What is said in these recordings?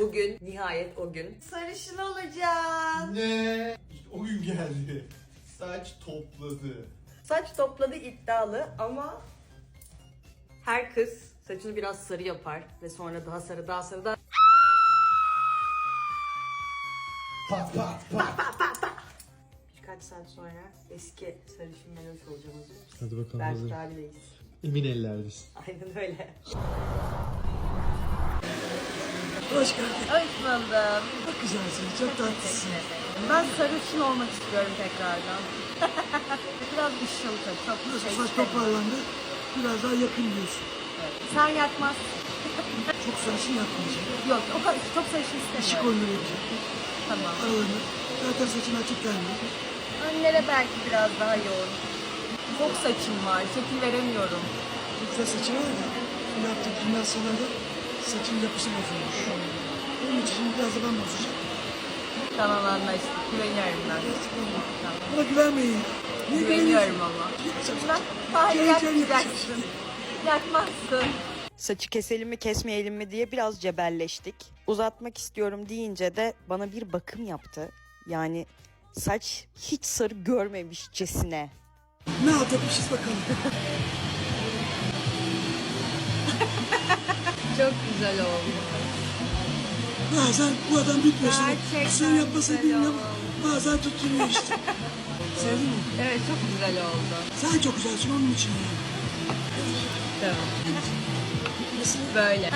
Bugün nihayet o gün. Sarışın olacağım. Ne? İşte o gün geldi. Saç topladı. Saç topladı iddialı ama her kız saçını biraz sarı yapar ve sonra daha sarı daha sarı daha Pat pat pat. birkaç saat sonra eski sarışın meloş olacağım hazır mısın? Hadi bakalım Belki hazır. abideyiz. Emin ellerdesin. Aynen öyle. Hoş geldin. Hoş buldum. Çok güzelsin, çok tatlısın. Ben sarışın olmak istiyorum tekrardan. biraz ışıltı, çok Biraz şey. saç toparlandı. Biraz daha yakın diyorsun. Sen yakmazsın. Çok sarışın yapmayacak. Yok, o kadar çok sarışın Işık istemiyorum. oyunu yapacak. Tamam. Aralarını. Zaten saçın açık gelmiyor. Önlere belki biraz daha yoğun. Çok saçım var, şekil veremiyorum. Güzel saçın var da. Bu yaptığın kimyasallarda saçın yapısı bozulmuş. Onun için şimdi biraz da ben bozacağım. Tamam anlaştık, güveniyorum ben. Bozacağım. Buna güvenmeyin. Niye Güveniyorum ama. gel, yakmayacaksın. Yakmazsın. Saçı keselim mi kesmeyelim mi diye biraz cebelleştik. Uzatmak istiyorum deyince de bana bir bakım yaptı. Yani saç hiç sarı görmemişçesine. Ne yapacakmışız bakalım. Çok güzel oldu. Bazen bu adam bitmiyor. Gerçekten Sen yapmasını güzel bilmiyorum. oldu. Bazen tutturuyor işte. Sevdin mi? Evet çok güzel oldu. Sen çok güzelsin onun için yani. Tamam. Nasıl? Böyle.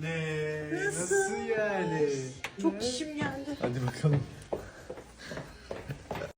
Ne? Nasıl yani? Çok işim geldi. Hadi bakalım.